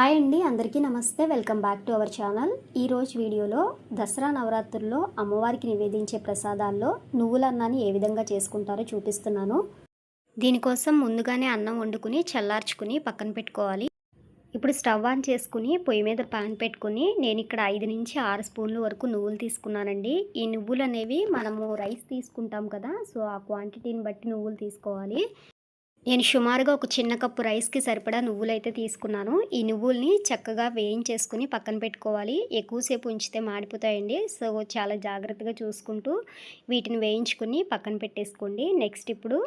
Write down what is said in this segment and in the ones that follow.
Hi అండి అందరికీ నమస్తే. Welcome back to our channel. ఈరోజు వీడియోలో దసరా నవరాత్రుల్లో అమ్మవారికి నివేదించే ప్రసాదాల్లో నువ్వుల అన్నాన్ని ఏ విధంగా చేసుకుంటారో చూపిస్తున్నాను. దీనికోసం ముందుగానే అన్నం వండుకుని చల్లార్చుకుని పక్కన పెట్టుకోవాలి. ఇప్పుడు స్టవ్ ఆన్ చేసుకుని పొయ్యి మీద పాన్ పెట్టుకుని నేను ఇక్కడ ఐదు నుంచి ఆరు స్పూన్ల వరకు నువ్వులు తీసుకున్నానండి. ఈ నువ్వులు అనేవి మనము రైస్ తీసుకుంటాం కదా సో ఆ క్వాంటిటీని బట్టి నువ్వులు తీసుకోవాలి. నేను సుమారుగా ఒక చిన్న కప్పు రైస్కి సరిపడా నువ్వులు అయితే తీసుకున్నాను. ఈ నువ్వుల్ని చక్కగా వేయించేసుకుని పక్కన పెట్టుకోవాలి. ఎక్కువసేపు ఉంచితే మాడిపోతాయండి. సో చాలా జాగ్రత్తగా చూసుకుంటూ వీటిని వేయించుకుని పక్కన పెట్టేసుకోండి. నెక్స్ట్ ఇప్పుడు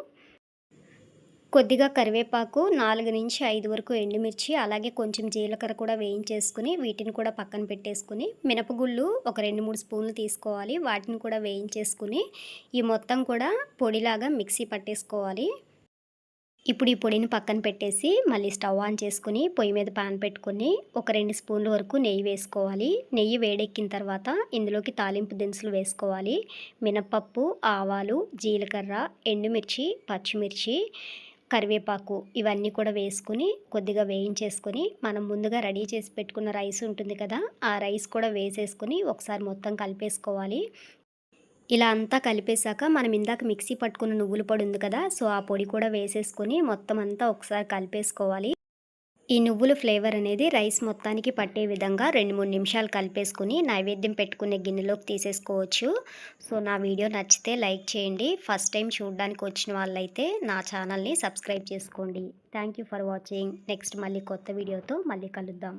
కొద్దిగా కరివేపాకు నాలుగు నుంచి ఐదు వరకు ఎండుమిర్చి అలాగే కొంచెం జీలకర్ర కూడా వేయించేసుకుని వీటిని కూడా పక్కన పెట్టేసుకుని మినపగుళ్ళు ఒక రెండు మూడు స్పూన్లు తీసుకోవాలి. వాటిని కూడా వేయించేసుకుని ఈ మొత్తం కూడా పొడిలాగా మిక్సీ పట్టేసుకోవాలి. ఇప్పుడు ఈ పొడిని పక్కన పెట్టేసి మళ్ళీ స్టవ్ ఆన్ చేసుకుని పొయ్యి మీద పాన్ పెట్టుకొని ఒక రెండు స్పూన్ల వరకు నెయ్యి వేసుకోవాలి. నెయ్యి వేడెక్కిన తర్వాత ఇందులోకి తాలింపు దినుసులు వేసుకోవాలి. మినపప్పు ఆవాలు జీలకర్ర ఎండుమిర్చి పచ్చిమిర్చి కరివేపాకు ఇవన్నీ కూడా వేసుకుని కొద్దిగా వేయించేసుకొని మనం ముందుగా రెడీ చేసి పెట్టుకున్న రైస్ ఉంటుంది కదా ఆ రైస్ కూడా వేసేసుకొని ఒకసారి మొత్తం కలిపేసుకోవాలి. ఇలా అంతా కలిపేశాక మనం ఇందాక మిక్సీ పట్టుకున్న నువ్వుల పొడి ఉంది కదా సో ఆ పొడి కూడా వేసేసుకొని మొత్తం అంతా ఒకసారి కలిపేసుకోవాలి. ఈ నువ్వుల ఫ్లేవర్ అనేది రైస్ మొత్తానికి పట్టే విధంగా రెండు మూడు నిమిషాలు కలిపేసుకుని నైవేద్యం పెట్టుకునే గిన్నెలోకి తీసేసుకోవచ్చు. సో నా వీడియో నచ్చితే లైక్ చేయండి. ఫస్ట్ టైం చూడడానికి వచ్చిన వాళ్ళైతే నా ఛానల్ని సబ్స్క్రైబ్ చేసుకోండి. Thank for watching. నెక్స్ట్ మళ్ళీ కొత్త వీడియోతో మళ్ళీ కలుద్దాం.